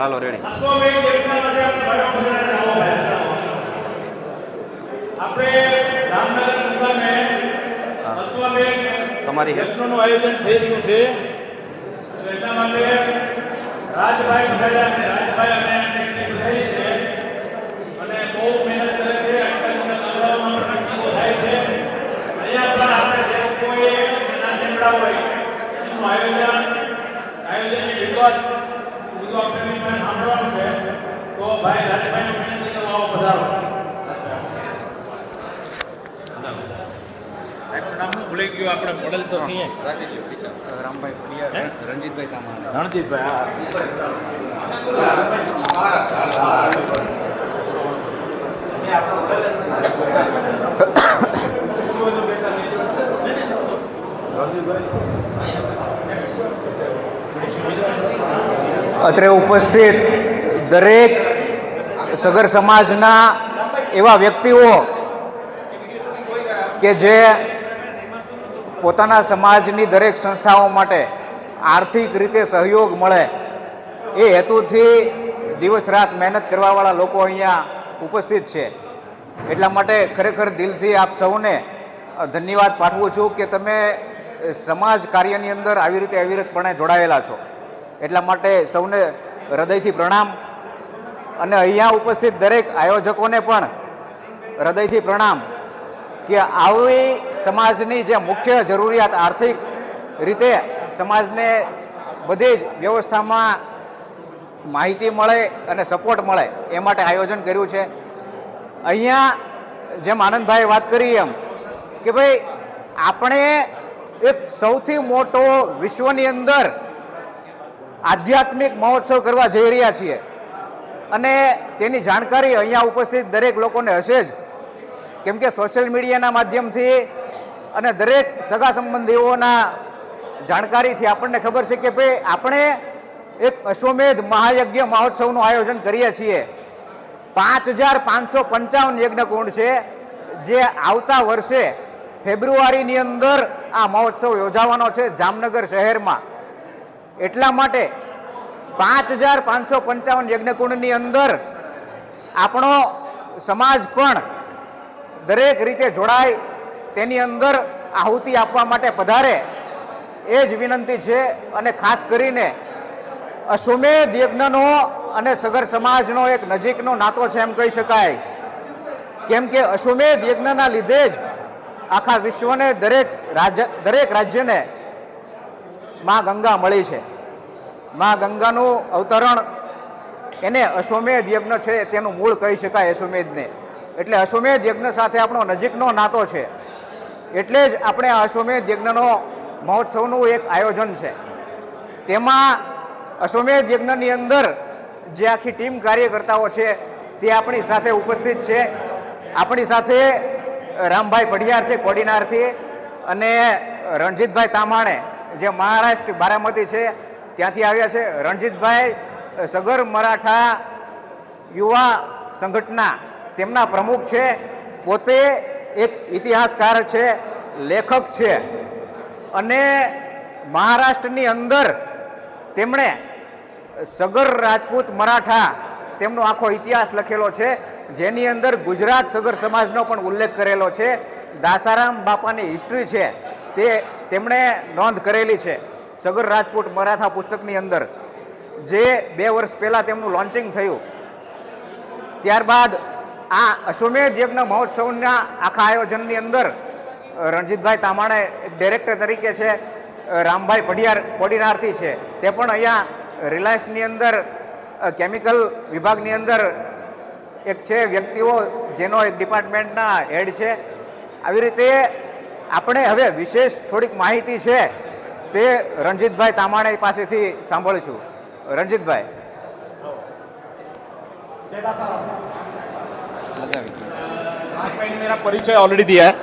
હાલો ready તમારી યજ્ઞનું આયોજન થઈ રહ્યું છે. એટલા માટે રાજભાઈ બધા છે રાજભાઈ અને એમની થઈ છે. અને બહુ મહેનત કરે છે. અત્યારે ગામડાઓમાં પણ મીટિંગો થાય છે. અહીંયા પણ આપણે જે કોઈ નાના શેમડા હોય એનું આયોજન આયોજનની વિગત બધું આપણે એની પાસે સાંભળવાનું છે તો ભાઈ રાજભાઈનો વિનંતી કરો આવો પધારો. ભૂલી ગયું આપણે મોડલ તો છીએ. રામભાઈ રણજીતભાઈ કામાણા રણજીતભાઈ. અત્રે ઉપસ્થિત દરેક સગર સમાજના એવા વ્યક્તિઓ કે જે પોતાના સમાજની દરેક સંસ્થાઓ માટે આર્થિક રીતે સહયોગ મળે, એ હેતુથી દિવસ રાત મહેનત કરવાવાળા લોકો અહીંયા ઉપસ્થિત છે. એટલા માટે ખરેખર દિલથી આપ સૌને ધન્યવાદ પાઠવું છું કે તમે સમાજ કાર્યની અંદર આવી રીતે અવિરતપણે જોડાયેલા છો. એટલા માટે સૌને હૃદયથી પ્રણામ. અને અહીંયા ઉપસ્થિત દરેક આયોજકોને પણ હૃદયથી પ્રણામ કે આવી સમાજની જે મુખ્ય જરૂરિયાત આર્થિક રીતે સમાજને બધી જ વ્યવસ્થામાં માહિતી મળે અને સપોર્ટ મળે એ માટે આયોજન કર્યું છે. અહીંયા જેમ આનંદભાઈ વાત કરી એમ કે ભાઈ, આપણે એક સૌથી મોટો વિશ્વની અંદર આધ્યાત્મિક મહોત્સવ કરવા જઈ રહ્યા છીએ. અને તેની જાણકારી અહીંયા ઉપસ્થિત દરેક લોકોને હશે જ. કેમ કે સોશિયલ મીડિયાના માધ્યમથી અને દરેક સગા સંબંધીઓના જાણકારીથી આપણને ખબર છે કે ભાઈ, આપણે એક અશ્વમેધ મહાયજ્ઞ મહોત્સવનું આયોજન કરીએ છીએ. પાંચ હજાર પાંચસો પંચાવન યજ્ઞકુંડ છે, જે આવતા વર્ષે ફેબ્રુઆરીની અંદર આ મહોત્સવ યોજાવાનો છે જામનગર શહેરમાં. એટલા માટે પાંચ હજાર પાંચસો પંચાવન યજ્ઞકુંડની અંદર આપણો સમાજ પણ દરેક રીતે જોડાય, તેની અંદર આહુતિ આપવા માટે પધારે, એ જ વિનંતી છે. અને ખાસ કરીને અશ્વમેધ યજ્ઞનો અને સગર સમાજનો એક નજીકનો નાતો છે એમ કહી શકાય. કેમ કે અશ્વમેધ યજ્ઞના લીધે જ આખા વિશ્વને દરેક રાજ્ય દરેક રાજ્યને માં ગંગા મળી છે. માં ગંગાનું અવતરણ એને અશ્વમેધ યજ્ઞ છે તેનું મૂળ કહી શકાય અશ્વમેધને. એટલે અશ્વમેધ યજ્ઞ સાથે આપણો નજીકનો નાતો છે. એટલે જ આપણે અશ્વમેધ યજ્ઞનો મહોત્સવનું એક આયોજન છે. તેમાં અશ્વમેધ યજ્ઞની અંદર જે આખી ટીમ કાર્યકર્તાઓ છે તે આપણી સાથે ઉપસ્થિત છે. આપણી સાથે રામભાઈ પઢિયાર છે, કોડીનારથી અને રણજીતભાઈ તામાણે, જે મહારાષ્ટ્ર બારામતી છે ત્યાંથી આવ્યા છે રણજીતભાઈ સગર મરાઠા યુવા સંગઠના. તેમના પ્રમુખ છે, પોતે એક ઇતિહાસકાર છે, લેખક છે. અને મહારાષ્ટ્રની અંદર તેમણે સગર રાજપૂત મરાઠા તેમનો આખો ઇતિહાસ લખેલો છે, જેની અંદર ગુજરાત સગર સમાજનો પણ ઉલ્લેખ કરેલો છે. દાસારામ બાપાની હિસ્ટ્રી છે, તે તેમણે નોંધ કરેલી છે. સગર રાજપૂત મરાઠા પુસ્તકની અંદર જે બે વર્ષ પહેલાં તેમનું લોન્ચિંગ થયું, ત્યારબાદ આ અશ્વમેધ યજ્ઞ મહોત્સવના આખા આયોજનની અંદર રણજીતભાઈ તામાણે ડિરેક્ટર તરીકે છે રામભાઈ પઢિયાર કોડીનારથી છે. તે પણ અહીંયા રિલાયન્સની અંદર કેમિકલ વિભાગની અંદર એક છે, વ્યક્તિઓ જેનો એક ડિપાર્ટમેન્ટના હેડ છે. આવી રીતે આપણે હવે વિશેષ થોડીક માહિતી છે તે રણજીતભાઈ તામાણે પાસેથી સાંભળીશું રણજીતભાઈ आज मैंने मेरा परिचय ऑलरेडी दिया है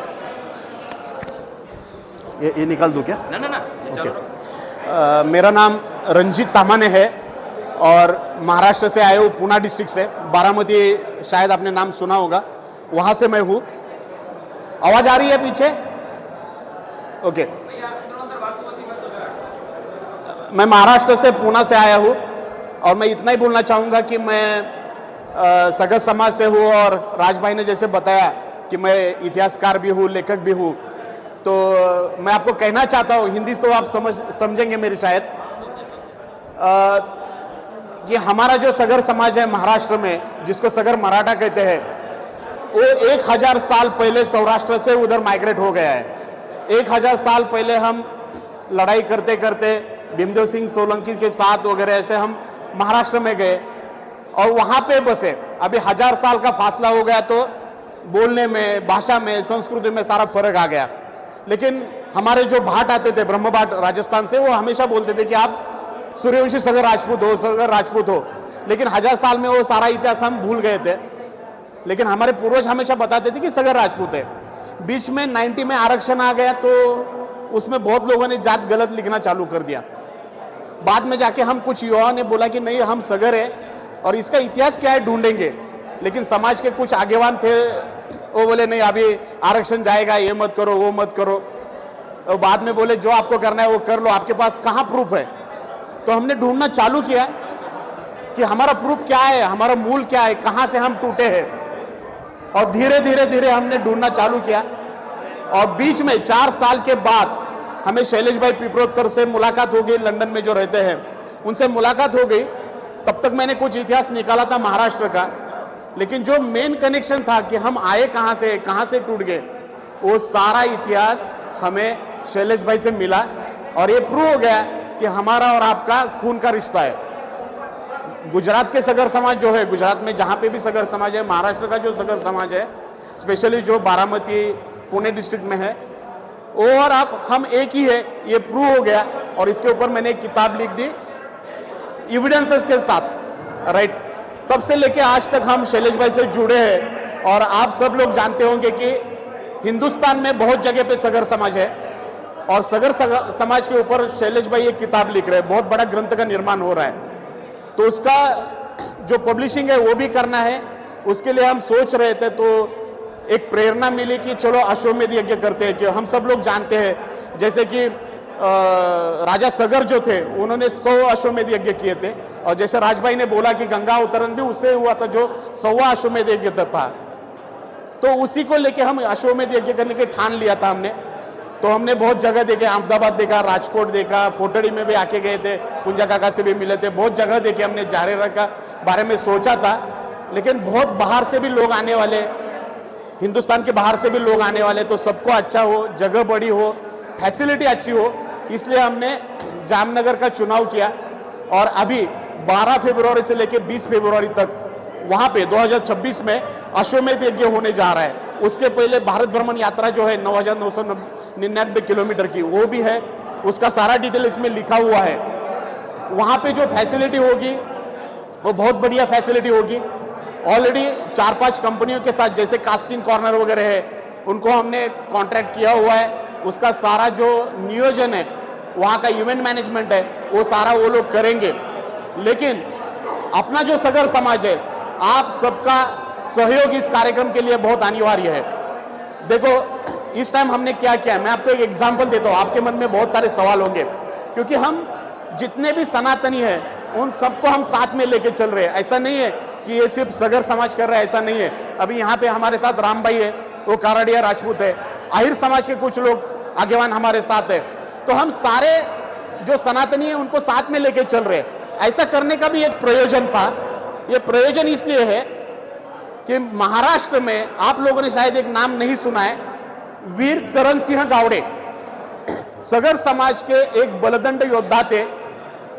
ये ये निकाल दूं क्या ના ના ના ओके अ, मेरा नाम रंजीत तामाने है और महाराष्ट्र से आए हूँ पूना डिस्ट्रिक्ट से बारामती शायद आपने नाम सुना होगा वहाँ से मैं हूँ आवाज़ आ रही है पीछे ओके मैं महाराष्ट्र से पूना से आया हूँ और मैं इतना ही बोलना चाहूँगा कि मैं सगत समाज से हूँ और राज भाई ने जैसे बताया कि मैं इतिहासकार भी हूँ, लेखक भी हूँ। तो मैं आपको कहना चाहता हूँ, हिंदी तो आप समझ, समझेंगे मेरी शायद। कि हमारा जो सगर समाज है महाराष्ट्र में, जिसको सगर मराठा कहते हैं, वो एक हज़ार साल पहले सौराष्ट्र से उधर माइग्रेट हो गया है। एक हज़ार साल पहले हम लड़ाई करते करते भीमदेव सिंह सोलंकी के साथ वगैरह ऐसे हम महाराष्ट्र में गए और वहाँ पे बसे। अभी हज़ार साल का फासला हो गया तो बोलने में, भाषा में, संस्कृति में सारा फ़र्क आ गया। लेकिन हमारे जो भाट आते थे ब्रह्म भाट राजस्थान से, वो हमेशा बोलते थे कि आप सूर्यवंशी सगर राजपूत हो, सगर राजपूत हो। लेकिन हज़ार साल में वो सारा इतिहास हम भूल गए थे। लेकिन हमारे पूर्वज हमेशा बताते थे कि सगर राजपूत है। बीच में 90 में आरक्षण आ गया तो उसमें बहुत लोगों ने जात गलत लिखना चालू कर दिया। बाद में जाके हम कुछ युवाओं ने बोला कि नहीं, हम सगर है और इसका इतिहास क्या है ढूंढेंगे। लेकिन समाज के कुछ आगेवान थे, वो बोले, नहीं, अभी आरक्षण जाएगा, ये मत करो, वो मत करो। और बाद में बोले, जो आपको करना है वो कर लो, आपके पास कहाँ प्रूफ है? तो हमने ढूंढना चालू किया कि हमारा प्रूफ क्या है, हमारा मूल क्या है, कहाँ से हम टूटे हैं। और धीरे धीरे धीरे हमने ढूंढना चालू किया। और बीच में चार साल के बाद हमें शैलेश भाई पिपरोत्तर से मुलाकात हो गई लंदन में जो रहते हैं। उनसे मुलाकात हो गई। तब तक मैंने कुछ इतिहास निकाला था महाराष्ट्र का। लेकिन जो मेन कनेक्शन था कि हम आए कहाँ से कहाँ से टूट गए, वो सारा इतिहास हमें शैलेश भाई से मिला और ये प्रूव हो गया कि हमारा और आपका खून का रिश्ता है। गुजरात के सगर समाज जो है, गुजरात में जहाँ पे भी सगर समाज है, महाराष्ट्र का जो सगर समाज है स्पेशली जो बारामती, पुणे डिस्ट्रिक्ट में है और आप, हम एक ही है, ये प्रूव हो गया। और इसके ऊपर मैंने एक किताब लिख दी एविडेंसेस के साथ राइट तब से लेके आज तक हम शैलेश भाई से जुड़े हैं। और आप सब लोग जानते होंगे कि हिंदुस्तान में बहुत जगह पे सगर समाज है। और सगर- समाज के ऊपर शैलेश भाई एक किताब लिख रहे हैं। बहुत बड़ा ग्रंथ का निर्माण हो रहा है। तो उसका जो पब्लिशिंग है, वो भी करना है। उसके लिए हम सोच रहे थे तो एक प्रेरणा मिली कि चलो अश्वमेध यज्ञ करते हैं, क्यों? हम सब लोग जानते हैं। जैसे कि राजा सगर जो थे, उन्होंने सौ अश्वमेध यज्ञ किए थे। और जैसे राजभाई ने बोला कि गंगा अवतरण भी उससे हुआ था, जो सौवा अश्वमेध यज्ञ था तो उसी को लेके हम अश्वमेध यज्ञ करने के ठान लिया था हमने। तो हमने बहुत जगह देखे, अहमदाबाद देखा, राजकोट देखा, फोटड़ी में भी आके गए थे कुंजा काका से भी मिले थे। बहुत जगह देखे हमने जारेरा का बारे में सोचा था। लेकिन बहुत बाहर से भी लोग आने वाले हिंदुस्तान के बाहर से भी लोग आने वाले तो सबको अच्छा हो, जगह बड़ी हो फैसिलिटी अच्छी हो, इसलिए हमने जामनगर का चुनाव किया और अभी 12 फरवरी से लेकर 20 फरवरी तक वहाँ पे 2026 में अश्वमेध यज्ञ होने जा रहा है। उसके पहले भारत भ्रमण यात्रा जो है नौ हज़ार नौ सौ निन्यानवे किलोमीटर की, वो भी है। उसका सारा डिटेल इसमें लिखा हुआ है। वहाँ पे जो फैसिलिटी होगी, वो बहुत बढ़िया फैसिलिटी होगी। ऑलरेडी चार पाँच कंपनियों के साथ जैसे कास्टिंग कॉर्नर वगैरह है, उनको हमने कॉन्ट्रैक्ट किया हुआ है। उसका सारा जो नियोजन है, वहाँ का इवेंट मैनेजमेंट है, वो सारा वो लोग करेंगे। लेकिन अपना जो सगर समाज है, आप सबका सहयोग इस कार्यक्रम के लिए बहुत अनिवार्य है। देखो, इस टाइम हमने क्या किया मैं आपको एक एग्ज़ाम्पल देता हूँ। आपके मन में बहुत सारे सवाल होंगे। क्योंकि हम जितने भी सनातनी हैं, उन सबको हम साथ में लेके चल रहे हैं। ऐसा नहीं है कि ये सिर्फ़ सगर समाज कर रहा है, ऐसा नहीं है। अभी यहाँ पे हमारे साथ राम भाई है, वो काराडिया राजपूत है। आहिर समाज के कुछ लोग आगेवान हमारे साथ है। तो हम सारे जो सनातनी है, उनको साथ में लेके चल रहे ऐसा करने का भी एक प्रयोजन था। ये प्रयोजन इसलिए है कि महाराष्ट्र में आप लोगों ने शायद एक नाम नहीं सुना है वीर करण सिंह गावड़े। सगर समाज के एक बलदंड योद्धा थे,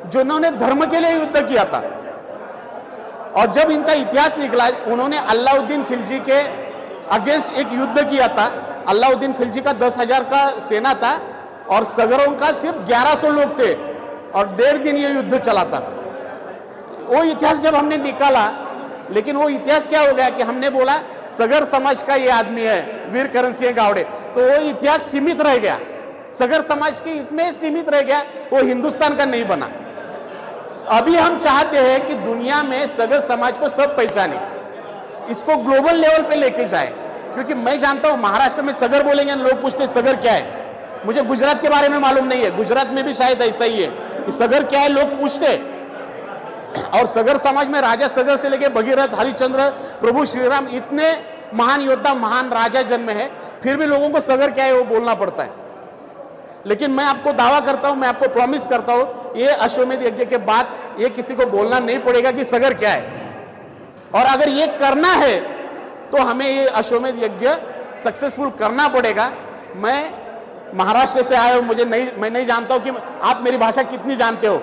जिन्होंने धर्म के लिए युद्ध किया था। और जब इनका इतिहास निकला, उन्होंने अलाउद्दीन खिलजी के अगेंस्ट एक युद्ध किया था। अल्लाउद्दीन खिलजी का दस हज़ार का सेना था और सगरों का सिर्फ़ ग्यारह सौ लोग थे और डेढ़ दिन ये युद्ध चला था। वो इतिहास जब हमने निकाला, लेकिन वो इतिहास क्या हो गया कि हमने बोला, सगर समाज का ये आदमी है वीर करण सिंह गावड़े। तो वो इतिहास सीमित रह गया। सगर समाज के इसमें सीमित रह गया, वो हिंदुस्तान का नहीं बना। अभी हम चाहते हैं कि दुनिया में सगर समाज को सब पहचाने। इसको ग्लोबल लेवल पे लेके जाए। क्योंकि मैं जानता हूँ महाराष्ट्र में सगर बोलेंगे, लोग पूछते सगर क्या है? मुझे गुजरात के बारे में मालूम नहीं है। गुजरात में भी शायद ऐसा ही है कि सगर क्या है, लोग पूछते और सगर समाज में राजा सगर से लेके भगीरथ, हरिश्चंद्र, प्रभु श्रीराम, इतने महान योद्धा, महान राजा जन्म है, फिर भी लोगों को सगर क्या है वो बोलना पड़ता है। लेकिन मैं आपको दावा करता हूँ, मैं आपको प्रॉमिस करता हूँ ये अश्वमेध यज्ञ के बाद ये किसी को बोलना नहीं पड़ेगा कि सगर क्या है। और अगर ये करना है तो हमें ये अश्वमेध यज्ञ सक्सेसफुल करना पड़ेगा। मैं महाराष्ट्र से आया हूँ, मुझे नहीं, मैं नहीं जानता हूँ कि आप मेरी भाषा कितनी जानते हो।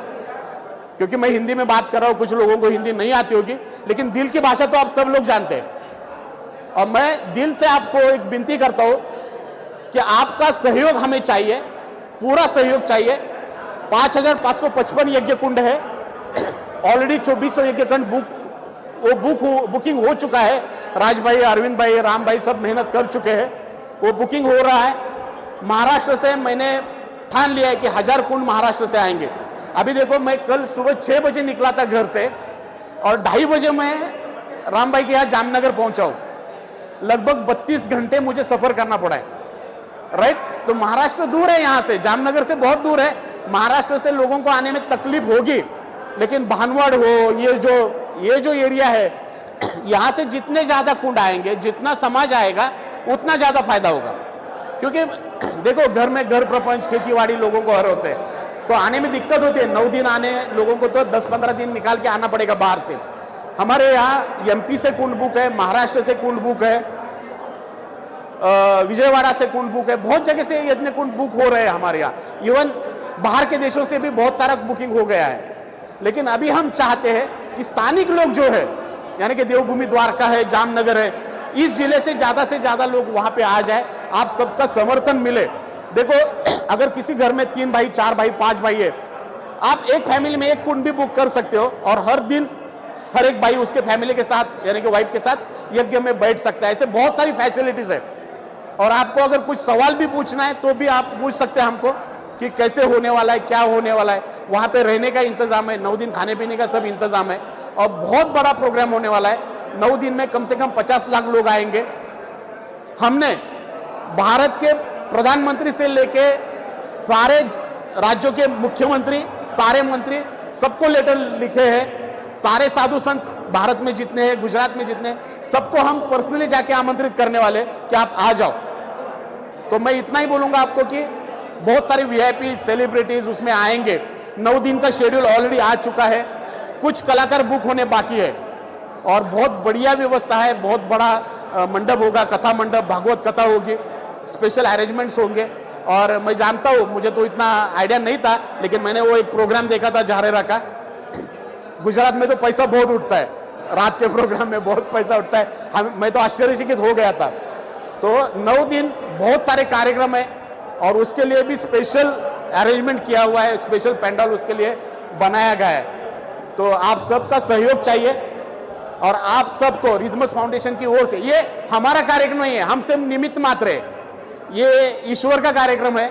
क्योंकि मैं हिंदी में बात कर रहा हूँ, कुछ लोगों को हिंदी नहीं आती होगी, लेकिन दिल की भाषा तो आप सब लोग जानते हैं। और मैं दिल से आपको एक विनती करता हूँ कि आपका सहयोग हमें चाहिए, पूरा सहयोग चाहिए। पाँच हज़ार पाँच सौ पचपन यज्ञ कुंड है। ऑलरेडी चौबीस सौ यज्ञ कुंड बुक वो बुक बुकिंग हो चुका है। राज भाई, अरविंद भाई, राम भाई सब मेहनत कर चुके हैं। वो बुकिंग हो रहा है। महाराष्ट्र से मैंने ठान लिया है कि हज़ार कुंड महाराष्ट्र से आएँगे। अभी देखो, मैं कल सुबह छह बजे निकला था घर से और ढाई बजे मैं राम भाई के यहाँ जामनगर पहुँचा हूँ। लगभग 32 घंटे मुझे सफ़र करना पड़ा है। राइट तो महाराष्ट्र दूर है यहाँ से, जामनगर से बहुत दूर है। महाराष्ट्र से लोगों को आने में तकलीफ़ होगी, लेकिन भानवड़ हो, ये जो ये जो एरिया है, यहाँ से जितने ज़्यादा कुंड आएँगे, जितना समाज आएगा, उतना ज़्यादा फ़ायदा होगा। क्योंकि देखो, घर में घर प्रपंच खेती लोगों को हर होते हैं। तो आने में दिक्कत होती है, नौ दिन आने, लोगों को तो दस पंद्रह दिन निकाल के आना पड़ेगा बाहर से। हमारे यहाँ एमपी से कुंड बुक है, महाराष्ट्र से कुंड बुक है विजयवाड़ा से कुंड बुक है, बहुत जगह से इतने कुंड बुक हो रहे हैं हमारे यहाँ। इवन बाहर के देशों से भी बहुत सारा बुकिंग हो गया है। लेकिन अभी हम चाहते हैं कि स्थानिक लोग जो है, यानी कि देवभूमि द्वारका है, जामनगर है, इस ज़िले से ज़्यादा से ज़्यादा लोग वहाँ पे आ जाए, आप सबका समर्थन मिले। देखो, अगर किसी घर में तीन भाई, चार भाई, पाँच भाई है, आप एक फैमिली में एक कुंड भी बुक कर सकते हो और हर दिन हर एक भाई उसके फैमिली के साथ, यानी कि वाइफ के साथ यज्ञ में बैठ सकता है। ऐसे बहुत सारी फैसिलिटीज़ है। और आपको अगर कुछ सवाल भी पूछना है तो भी आप पूछ सकते हैं हमको। कि कैसे होने वाला है, क्या होने वाला है। वहाँ पे रहने का इंतज़ाम है, नौ दिन खाने पीने का सब इंतज़ाम है। और बहुत बड़ा प्रोग्राम होने वाला है। नौ दिन में कम से कम पचास लाख लोग आएँगे। हमने भारत के प्रधानमंत्री से लेके सारे राज्यों के मुख्यमंत्री, सारे मंत्री, सबको लेटर लिखे हैं। सारे साधु संत भारत में जितने हैं, गुजरात में जितने सबको हम पर्सनली जाके आमंत्रित करने वाले कि आप आ जाओ। तो मैं इतना ही बोलूँगा आपको कि बहुत सारे वीआईपी सेलिब्रिटीज उसमें आएँगे। नौ दिन का शेड्यूल ऑलरेडी आ चुका है। कुछ कलाकार बुक होने बाकी है। और बहुत बढ़िया व्यवस्था है। बहुत बड़ा मंडप होगा। कथा मंडप, भागवत कथा होगी। स्पेशल अरेंजमेंट्स होंगे। और मैं जानता हूँ, मुझे तो इतना आइडिया नहीं था, लेकिन मैंने वो एक प्रोग्राम देखा था झारेरा का। गुजरात में तो पैसा बहुत उठता है। रात के प्रोग्राम में बहुत पैसा उठता है। हम, मैं तो आश्चर्यचकित हो गया था। तो नौ दिन बहुत सारे कार्यक्रम है। और उसके लिए भी स्पेशल अरेंजमेंट किया हुआ है स्पेशल पेंडल उसके लिए बनाया गया है। तो आप सबका सहयोग चाहिए और आप सबको रिदमस फाउंडेशन की ओर से, ये हमारा कार्यक्रम नहीं है हम सिर्फ़ निमित्त मात्र है। ये ईश्वर का कार्यक्रम है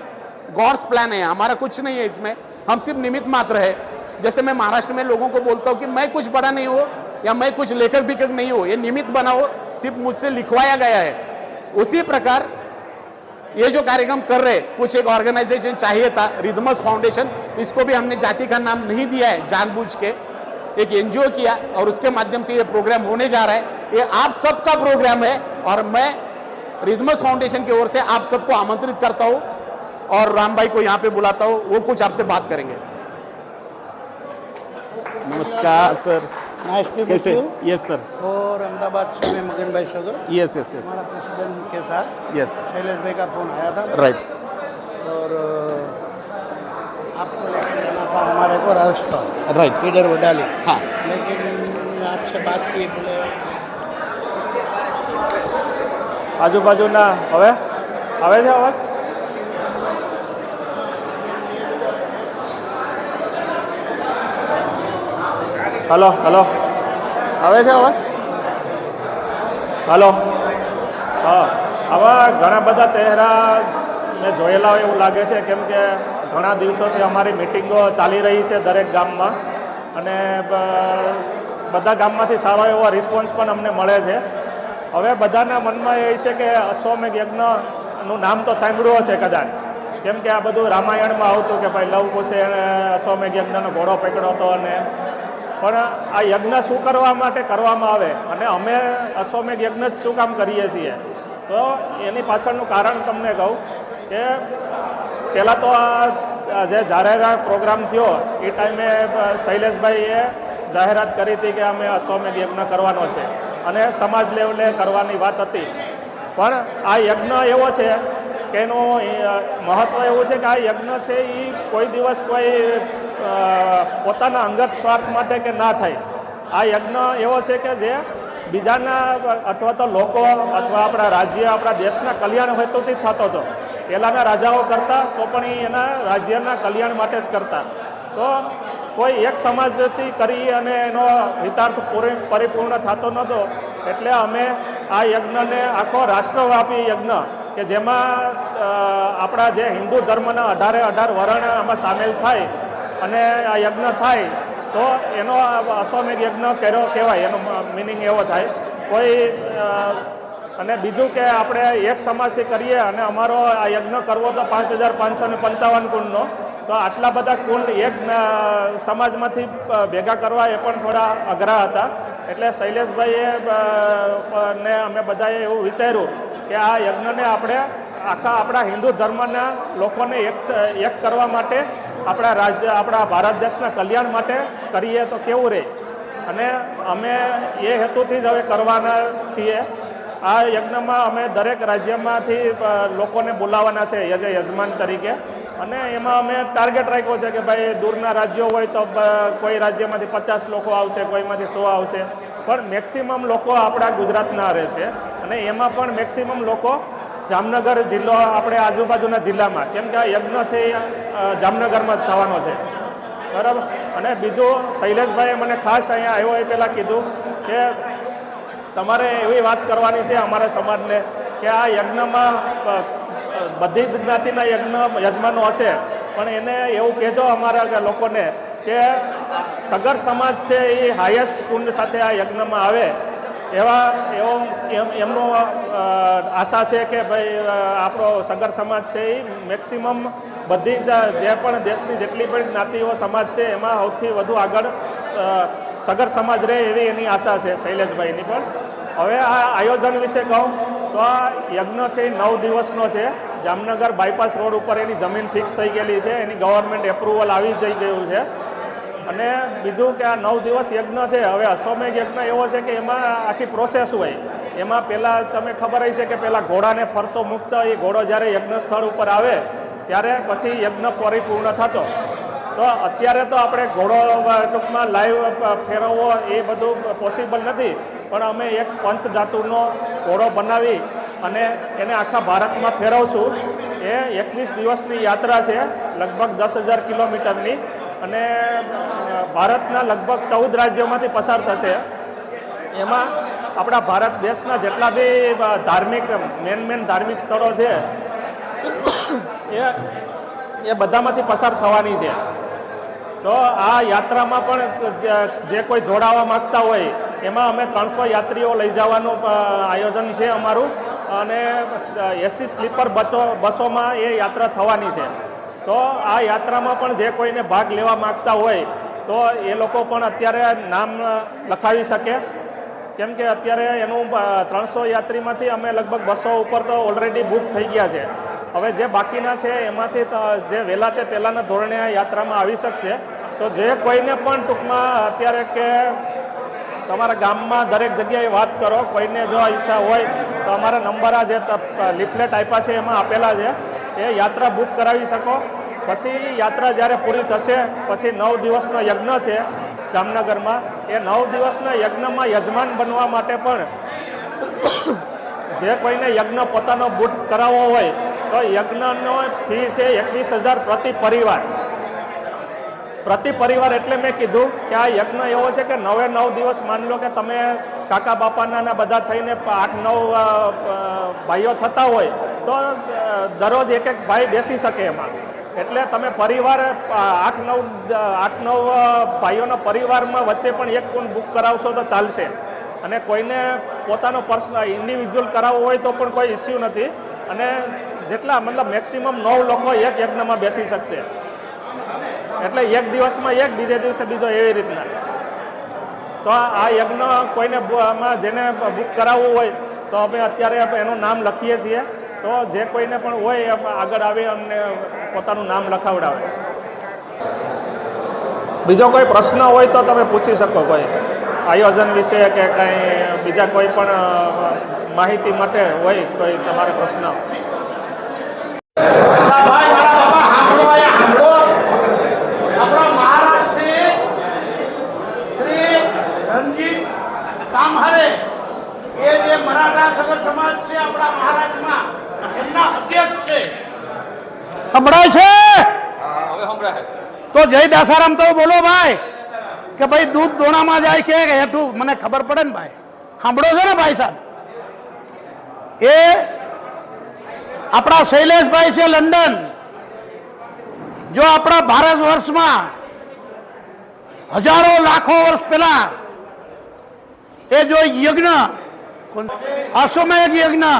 गॉड्स प्लान है, हमारा कुछ नहीं है इसमें, हम सिर्फ़ निमित्त मात्र है। जैसे मैं महाराष्ट्र में लोगों को बोलता हूँ कि मैं कुछ बड़ा नहीं हूँ, या मैं कुछ लेखक बिकक नहीं हूँ, ये निमित्त बनाओ, सिर्फ़ मुझसे लिखवाया गया है। उसी प्रकार ये जो कार्यक्रम कर रहे, कुछ एक ऑर्गेनाइजेशन चाहिए था रिदमस फाउंडेशन इसको भी हमने जाति का नाम नहीं दिया है, जानबूझ के। एक एनजीओ किया और उसके माध्यम से ये प्रोग्राम होने जा रहा है। ये आप सबका प्रोग्राम है और मैं रिदमस फाउंडेशन की ओर से आप सबको आमंत्रित करता हूँ और राम भाई को यहाँ पे बुलाता हूँ, वो कुछ आपसे बात करेंगे। नमस्कार, सर। सर और अहमदाबाद से मैं मगन भाई यस यस यस प्रेसिडेंट के साथ। यस शैलेश भाई का फ़ोन आया था। राइट और आपको लेकर जाना था हमारे को राजस्थान। राइट इधर वडाली। हाँ। लेकिन आपसे बात की बोले आजू बाजू ना हवे हवे थे आवाज़? Hello hello. આવે છે અવાજ? હલો. હા, આવા ઘણા બધા ચહેરા મેં જોયેલા હોય એવું લાગે છે, કેમ કે ઘણા દિવસોથી અમારી મિટિંગો ચાલી રહી છે દરેક ગામમાં. અને બધા ગામમાંથી સારો એવો રિસ્પોન્સ પણ અમને મળે છે. હવે બધાના મનમાં એ છે કે અશ્વમેઘ યજ્ઞનું નામ તો સાંભળ્યું હશે કદાચ. કેમ કે આ બધું રામાયણમાં આવતું કે ભાઈ લવ કુશે અશ્વમેઘ યજ્ઞનો ઘોડો પકડ્યો હતો અને પણ આ યજ્ઞ શું કરવા માટે કરવામાં આવે? અને અમે અશ્વમેઘ યજ્ઞ શું કામ કરીએ છીએ? તો એની પાછળનું કારણ તમને કહું કે પહેલાં તો આ જે જાહેરાત પ્રોગ્રામ થયો, એ ટાઈમે શૈલેષભાઈએ જાહેરાત કરી હતી કે અમે અશ્વમેઘ યજ્ઞ કરવાનો છે. અને સમાજ લેવલે કરવાની વાત હતી. પણ આ યજ્ઞ એવો છે કે એનું મહત્ત્વ એવું છે કે આ યજ્ઞ છે એ કોઈ દિવસ કોઈ પોતાના અંગત સ્વાર્થ માટે કે ના થાય. આ યજ્ઞ એવો છે કે જે બીજાના અથવા તો લોકો અથવા આપણા રાજ્ય, આપણા દેશના કલ્યાણ હેતુથી થતો હતો. પહેલાંના રાજાઓ કરતા, તો પણ એના રાજ્યના કલ્યાણ માટે જ કરતા. તો કોઈ એક સમાજથી કરી અને એનો હિતાર્થ પૂરી, પરિપૂર્ણ થતો નહોતો. એટલે અમે આ યજ્ઞને આખો રાષ્ટ્રવ્યાપી યજ્ઞ કે જેમાં આપણા જે હિન્દુ ધર્મના અઢારે અઢાર વર્ણ આમાં સામેલ થાય અને આ યજ્ઞ થાય તો એનો અશ્વમેઘ યજ્ઞ કર્યો કહેવાય, એનો મિનિંગ એવો થાય. કોઈ અને બીજું કે આપણે એક સમાજથી કરીએ અને અમારો આ યજ્ઞ કરવો તો પાંચ હજાર પાંચસો ને પંચાવન કુંડનો તો આટલા બધા કુંડ એક સમાજમાંથી ભેગા કરવા એ પણ થોડા અઘરા હતા. એટલે શૈલેષભાઈએ ને અમે બધાએ એવું વિચાર્યું કે આ યજ્ઞને આપણે આખા આપણા હિન્દુ ધર્મના લોકોને એક એક કરવા માટે, આપણા રાજ્ય આપણા ભારત દેશના કલ્યાણ માટે કરીએ તો કેવું રહે અને અમે એ હેતુથી જ હવે કરવાના છીએ. આ યજ્ઞમાં અમે દરેક રાજ્યમાંથી લોકોને બોલાવવાના છે એઝ યજમાન તરીકે. અને એમાં અમે ટાર્ગેટ રાખ્યો છે કે ભાઈ, દૂરના રાજ્યો હોય તો કોઈ રાજ્યમાંથી પચાસ લોકો આવશે, કોઈમાંથી સો આવશે. પણ મેક્સિમમ લોકો આપણા ગુજરાતના રહેશે. અને એમાં પણ મેક્સિમમ લોકો જામનગર જિલ્લો આપણે આજુબાજુના જિલ્લામાં, કેમ કે આ યજ્ઞ છે એ જામનગરમાં જ થવાનો છે. બરાબર? અને બીજું, શૈલેષભાઈએ મને ખાસ અહીંયા આવ્યો એ પહેલાં કીધું કે તમારે એવી વાત કરવાની છે અમારા સમાજને કે આ યજ્ઞમાં બધી જ જ્ઞાતિના યજ્ઞ યજમાનો હશે. પણ એને એવું કહેજો અમારા લોકોને કે સગર સમાજ છે એ હાઈએસ્ટ કુંડ સાથે આ યજ્ઞમાં આવે. એવા એવો એમ, એમનો આશા છે કે ભાઈ આપણો સગર સમાજ છે એ મેક્સિમમ બધી જ જે પણ દેશની જેટલી પણ જ્ઞાતિઓ સમાજ છે, એમાં સૌથી વધુ આગળ સગર સમાજ રહે એવી એની આશા છે શૈલેષભાઈની પણ. હવે આ આયોજન વિશે કહું તો આ યજ્ઞ છે એ નવ દિવસનો છે. જામનગર બાયપાસ રોડ ઉપર એની જમીન ફિક્સ થઈ ગયેલી છે, એની ગવર્મેન્ટ એપ્રુવલ આવી જઈ ગયું છે. અને બીજું કે આ નવ દિવસ યજ્ઞ છે, હવે અશ્વમેઘ યજ્ઞ એવો છે કે એમાં આખી પ્રોસેસ હોય. એમાં પહેલાં તમે ખબર હશે કે પહેલાં ઘોડાને ફરતો મુક્ત, એ ઘોડો જ્યારે યજ્ઞ સ્થળ ઉપર આવે, ત્યારે પછી યજ્ઞ પરિપૂર્ણ થતો. તો અત્યારે તો આપણે ઘોડો ટૂંકમાં લાઈવ ફેરવવો એ બધું પોસિબલ નથી, પણ અમે એક પંચધાતુનો ઘોડો બનાવી અને એને આખા ભારતમાં ફેરવશું. એ એકવીસ દિવસની યાત્રા છે, લગભગ દસ હજાર કિલોમીટરની. અને ભારતના લગભગ ચૌદ રાજ્યોમાંથી પસાર થશે. એમાં આપણા ભારત દેશના જેટલા બી ધાર્મિક, મેન મેન ધાર્મિક સ્થળો છે, એ એ બધામાંથી પસાર થવાની છે. તો આ યાત્રામાં પણ જે- કોઈ જોડાવા માંગતા હોય, એમાં અમે ત્રણસો યાત્રીઓ લઈ જવાનું આયોજન છે અમારું. અને એસી સ્લીપર બસો, બસોમાં એ યાત્રા થવાની છે. તો આ યાત્રામાં પણ જે કોઈને ભાગ લેવા માંગતા હોય, તો એ લોકો પણ અત્યારે નામ લખાવી શકે. કેમ કે અત્યારે એનું ત્રણસો યાત્રીમાંથી અમે લગભગ બસો ઉપર તો ઓલરેડી બુક થઈ ગયા છે. હવે જે બાકીના છે, એમાંથી જે વહેલા છે, પહેલાંના ધોરણે આ યાત્રામાં આવી શકશે. તો જે કોઈને પણ ટૂંકમાં અત્યારે કે તમારા ગામમાં દરેક જગ્યાએ વાત કરો, કોઈને જો ઈચ્છા હોય, તો અમારા નંબર આ જે લિફલેટ આપ્યા છે, એમાં આપેલા છે. એ યાત્રા બુક કરાવી શકો. પછી યાત્રા જ્યારે પૂરી થશે, પછી નવ દિવસનો યજ્ઞ છે જામનગરમાં. એ નવ દિવસના યજ્ઞમાં યજમાન બનવા માટે પણ જે કોઈને યજ્ઞ પોતાનો બુટ કરાવવો હોય, તો યજ્ઞનો ફી છે એકવીસ હજાર પ્રતિ પરિવાર. પ્રતિ પરિવાર એટલે મેં કીધું કે આ યજ્ઞ એવો છે કે નવે નવ દિવસ માની લો કે તમે કાકા બાપાના બધા થઈને આઠ નવ ભાઈઓ થતા હોય, તો દરરોજ એક એક ભાઈ બેસી શકે એમાં. એટલે તમે પરિવાર આઠ નવ આઠ નવ ભાઈઓના પરિવારમાં વચ્ચે પણ એક કુંડ બુક કરાવશો તો ચાલશે. અને કોઈને પોતાનો પર્સનલ ઇન્ડિવિજ્યુઅલ કરાવવો હોય તો પણ કોઈ ઇસ્યુ નથી. અને જેટલા, મતલબ મેક્સિમમ નવ લોકો એક યજ્ઞમાં બેસી શકશે. એટલે એક દિવસમાં એક, બીજે દિવસે બીજો, એવી રીતના. તો આ યજ્ઞ કોઈને જેને બુક કરાવવું હોય, તો અમે અત્યારે એનું નામ લખીએ છીએ. તો જે કોઈને પણ હોય આગળ આવી અમને પોતાનું નામ લખાવડાવે. બીજો કોઈ પ્રશ્ન હોય તો તમે પૂછી શકો કોઈ. આયોજન વિશે કે કંઈ બીજા કોઈ પણ માહિતી માટે હોય કોઈ તમારે પ્રશ્ન ભાઈ મારા બાબા સાંભળો અહીંયા સાંભળો આપણા મહારાષ્ટ્રથી શ્રી રણજીત તામહરે એ જે મરાઠા સગર સમાજ છે આપણા મહારાષ્ટ્રમાં એમના અધ્યક્ષ છે સંભળાય છે? તો જય દાસારામ તો બોલો ભાઈ કે ભાઈ દૂધ દોણામાં જાય કે હેઠું? મને ખબર પડે ને ભાઈ. સાંભળો છો ને ભાઈ સાહેબ? એ આપણા શૈલેષભાઈ છે લંડન. જો આપણા ભારત વર્ષમાં હજારો લાખો વર્ષ પહેલા એ જો યજ્ઞ અશ્વમેઘ યજ્ઞ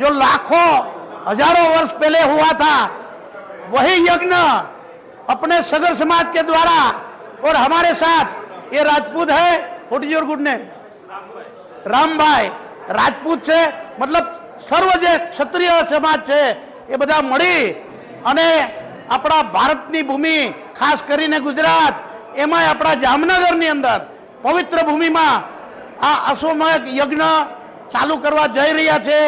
જો લાખો हजारों वर्ष पहले हुआ था वही यज्ञ अपने सगर समाज के द्वारा और हमारे साथ ये राजपूत है what is your good name Rambhai Rajput છે મતલબ સર્વ જે ક્ષત્રિય સમાજ છે એ બધા મળી અને આપણા ભારતની ભૂમિ ખાસ કરીને ગુજરાત એમાંય આપણા જામનગરની અંદર પવિત્ર ભૂમિમાં આ અશ્વમેઘ યજ્ઞ ચાલુ કરવા જઈ રહ્યા છે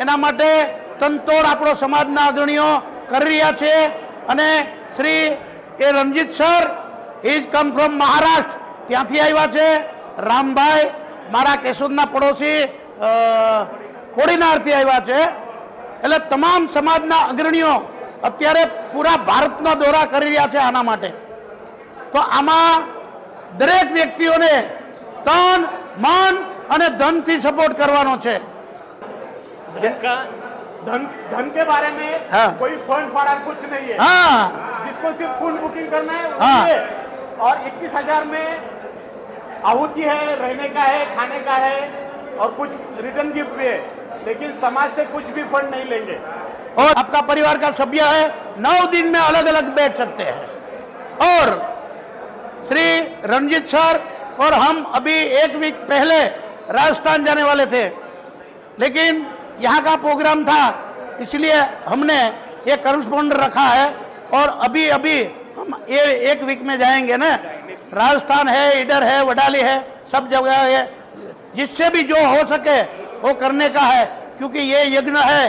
એના માટે તનતોડ આપણો સમાજના અગ્રણીઓ કરી રહ્યા છે અને શ્રી એ Ranjit sir is come from Maharashtra ત્યાંથી આવ્યા છે. રામભાઈ મારા કેશોદના પડોશી કોડીનારથી આવ્યા છે. એટલે તમામ સમાજના અગ્રણીઓ અત્યારે પૂરા ભારતનો દોરા કરી રહ્યા છે આના માટે. તો આમાં દરેક વ્યક્તિઓને તન, મન અને ધનથી સપોર્ટ કરવાનો છે. धन धन के बारे में हाँ। कोई फंड फाड़ा कुछ नहीं है। હા जिसको सिर्फ़ फ़ूड बुकिंग करना है हाँ। और इक्कीस हज़ार में आहुति है रहने का है खाने का है और कुछ रिटर्न गिफ्ट भी है। लेकिन समाज से कुछ भी फंड नहीं लेंगे। और आपका परिवार का सभ्य है नौ दिन में अलग अलग बैठ सकते हैं। और श्री रंजीत सर और हम अभी एक वीक पहले राजस्थान जाने वाले थे। लेकिन यहाँ का प्रोग्राम था, इसलिए हमने ये करस्पॉन्डर रखा है और अभी अभी हम ये एक वीक में जाएँगे ना। राजस्थान है, इधर है, वडाली है, सब जगह है। जिससे भी जो हो सके वो करने का है, क्योंकि ये यज्ञ है,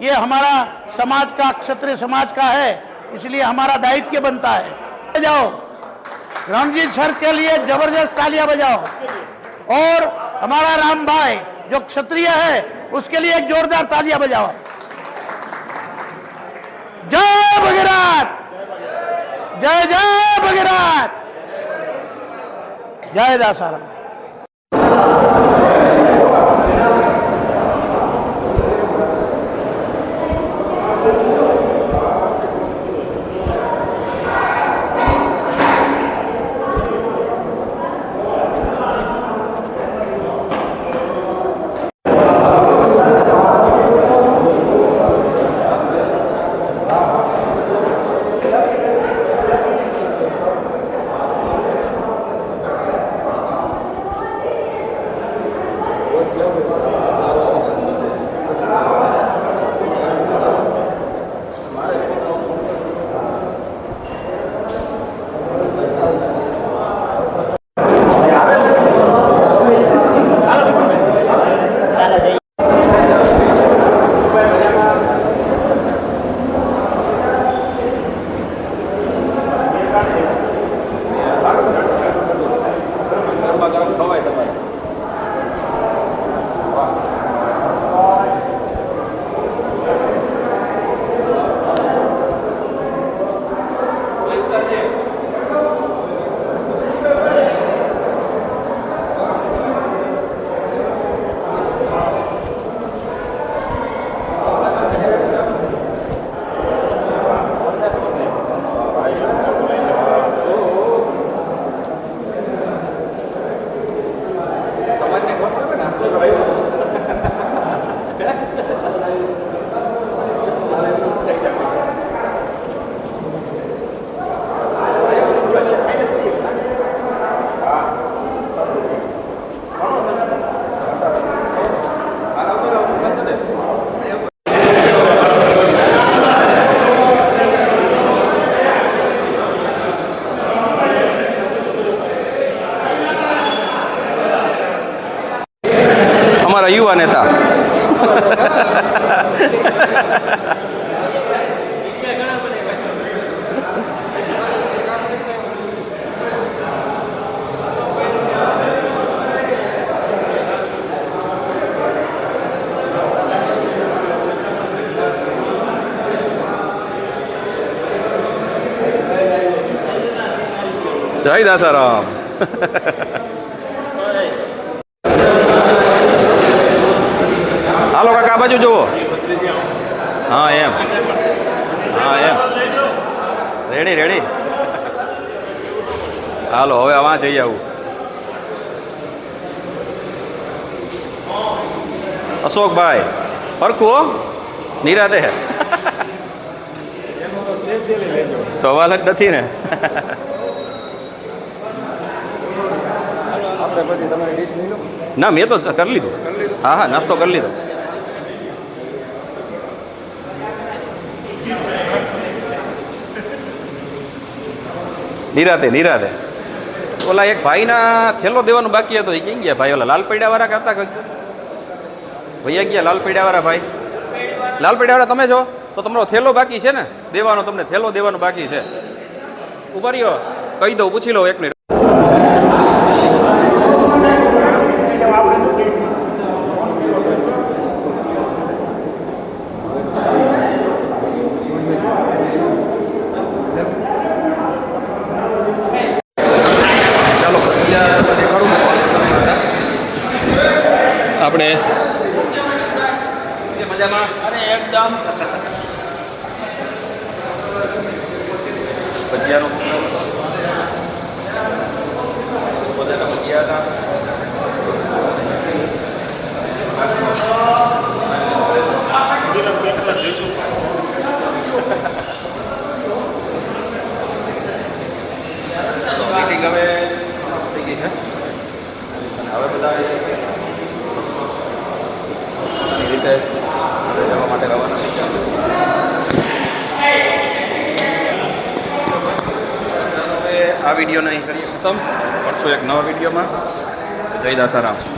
ये हमारा समाज का, क्षत्रिय समाज का है, इसलिए हमारा दायित्व बनता है। जाओ रणजीत सर के लिए ज़बरदस्त तालियाँ बजाओ। और हमारा राम भाई, जो क्षत्रिय है उसके लिए एक जोरदार तालियां बजाओ जय भगीरथ जय जय भगीरथ जय दासाराम は言うわネタ जय दशराम હાલો, હવે વાં જઈ આવું અશોકભાઈ પરખું નિરાતે સવાલ જ નથી ને. ના, મેં તો કરી લીધું. હા હા, નાસ્તો કરી લીધો. નિરાતે નિરાતે. ઓલા એક ભાઈના થેલો દેવાનું બાકી હતો. એ ક્યાં ગયા ભાઈ? ઓલા લાલ પૈડાવાળા વાળા કરતા કંઈક? ભૈયા ગયા લાલ પૈડાવાળા ભાઈ? લાલ પૈડાવાળા તમે છો? તો તમારો થેલો બાકી છે ને? દેવાનો તમને થેલો દેવાનો બાકી છે. ઊભા રહ્યો. કહી દઉં, પૂછી લો એક મિનિટ ચાલો બીજા દેખાડું આપણે મીટિંગ હવે થઈ ગઈ છે. હવે બધા રીતે જવા માટે રવાના થઈ આ વિડીયોને અહીં કરીએ ખતમ. મળશું એક નવા વિડીયોમાં. જય દાસારામ.